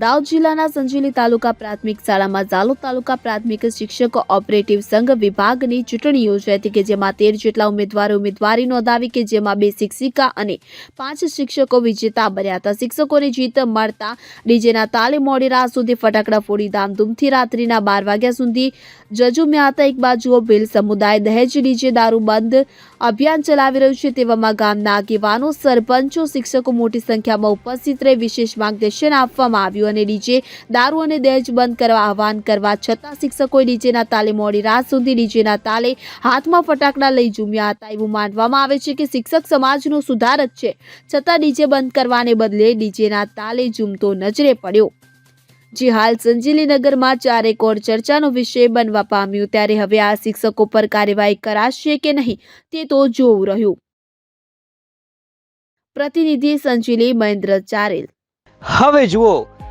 દાહોદ જિલ્લાના સંજેલી તાલુકા પ્રાથમિક શાળામાં ઝાલોદ તાલુકા પ્રાથમિક શિક્ષક ઓપરેટિવ સંઘ વિભાગની ચૂંટણી યોજાઈ હતી કે જેમાં તેર જેટલા ઉમેદવારો ઉમેદવારી નોંધાવી કે જેમાં બે શિક્ષિકા અને પાંચ શિક્ષકો વિજેતા બન્યા હતા. શિક્ષકોને જીત મળતા ડીજેના તાલે મોડી રાત સુધી ફટાકડા ફોડી ધામધૂમથી રાત્રિના બાર વાગ્યા સુધી જજુમ્યા હતા. એક બાજુઓ ભીલ સમુદાય દહેજ ડીજે દારૂ બંધ અભિયાન ચલાવી રહ્યું છે તેવામાં ગામના આગેવાનો, સરપંચો, શિક્ષકો મોટી સંખ્યામાં ઉપસ્થિત રહી વિશેષ માર્ગદર્શન આપવામાં આવ્યું અને ડીજે દારૂ અને દહેજ બંધ કરવા આહવાન કરવા છતાં શિક્ષકોએ ડીજેના તાલે મોડી રાત સુધી ડીજેના તાલે હાથમાં ફટાકડા લઈ ઝૂમ્યા હતા. એવું માનવામાં આવે છે કે શિક્ષક સમાજનો સુધારક છે. છતાં ડીજે બંધ કરવાને બદલે ડીજેના તાલે ઝૂમતો નજરે પડ્યો. જે હાલ સંજીલીનગરમાં ચારે કોર ચર્ચાનો વિષય બનવા પામ્યું. ત્યારે હવે આ શિક્ષકો પર કાર્યવાહી કરાશે કે નહીં તે તો જોવું રહ્યું. પ્રતિનિધિ સંજીલી મહેન્દ્ર ચારેલ. હવે જુઓ